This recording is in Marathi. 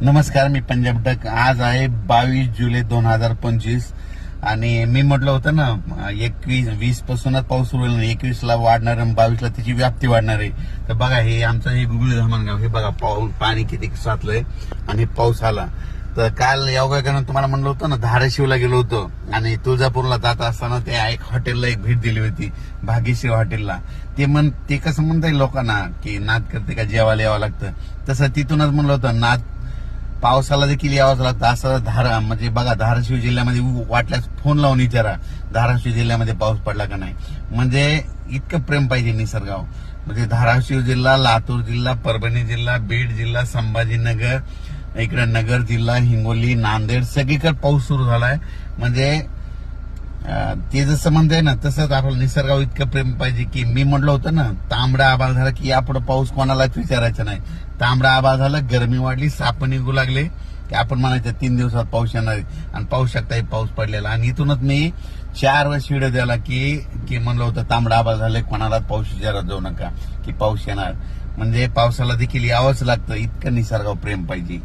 नमस्कार मी पंजाब डक. आज आहे बावीस जुलै दोन हजार पंचवीस. आणि मी म्हटलं होतं ना एकवीस वीस पासूनच पाऊस सुरू होईल एकवीस ला वाढणार आणि बावीस ला त्याची व्याप्ती वाढणार आहे. तर बघा हे आमचं हे गुगळ धामणगाव हे बघा पाऊस पाणी किती साचलंय आणि पाऊस आला. तर काल योगाकडनं तुम्हाला म्हणलं होतं ना धाराशिवला गेलो होतो. आणि तुळजापूरला जात असताना ते एक हॉटेलला एक भेट दिली होती भाग्यश्री हॉटेलला. ते म्हण ते कसं म्हणताय लोकांना की नाद करते का जेवायला यावं लागतं. तसं तिथूनच म्हणलं होतं नाद पावसाला देखील यावंच लागतं. असं धारा म्हणजे बघा धाराशिव जिल्ह्यामध्ये वाटल्यास फोन लावून विचारा धाराशिव जिल्ह्यामध्ये पाऊस पडला का नाही. म्हणजे इतकं प्रेम पाहिजे निसर्गाव म्हणजे धाराशिव जिल्हा लातूर जिल्हा परभणी जिल्हा बीड जिल्हा संभाजीनगर इकडे नगर जिल्हा हिंगोली नांदेड सगळीकडे पाऊस सुरू झालाय. म्हणजे ते जसं म्हणताय ना तसंच आपलं निसर्गावर इतकं प्रेम पाहिजे की मी म्हटलं होतं ना तांबडा आबाळ झाला की यापुढे पाऊस कोणालाच विचारायचा नाही. तांबडा आबाळ झाला गरमी वाढली साप निघू लागले की आपण म्हणायचं तीन दिवसात पाऊस येणार आहे. आणि पाहू शकता पाऊस पडलेला. आणि इथूनच मी चार वेळेस व्हिडिओ द्याला की की म्हणलं होतं तांबडा आबाळ झाले कोणालाच पाऊस विचारत जाऊ नका की पाऊस येणार. म्हणजे पावसाला देखील यावंच लागतं इतकं निसर्गावर प्रेम पाहिजे.